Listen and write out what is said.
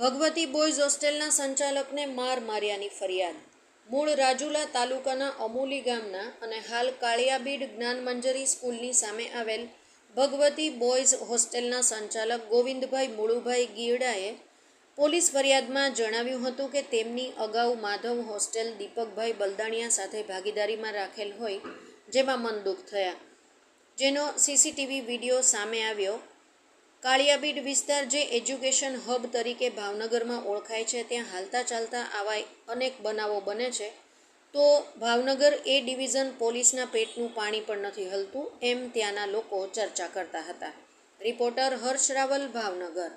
Bhagwati boys હોસ્ટેલના સંચાલકને માર માર્યાની ફરિયાદ. મૂળ રાજુલા તાલુકાના અમૂલી ગામના અને હાલ કાળિયાબીડ જ્ઞાનમંજરી સ્કૂલની સામે આવેલ ભગવતી બોયઝ હોસ્ટેલના સંચાલક ગોવિંદભાઈ મુળુભાઈ ગીરડાએ પોલીસ ફરિયાદમાં જણાવ્યું હતું કે તેમની અગાઉ માધવ હોસ્ટેલ દીપકભાઈ બલદાણિયા સાથે ભાગીદારીમાં રાખેલ હોય, જેમાં મન દુઃખ થયા. જેનો સીસીટીવી વીડિયો સામે આવ્યો કાળિયાબીડ વિસ્તાર જે એજ્યુકેશન હબ તરીકે ભાવનગરમાં ઓળખાય છે, ત્યાં હાલતા ચાલતા આવા અનેક બનાવો બને છે. તો ભાવનગર એ ડિવિઝન પોલીસના પેટનું પાણી પણ નથી હલતું એમ ત્યાંના લોકો ચર્ચા કરતા હતા. રિપોર્ટર હર્ષ રાવલ, ભાવનગર.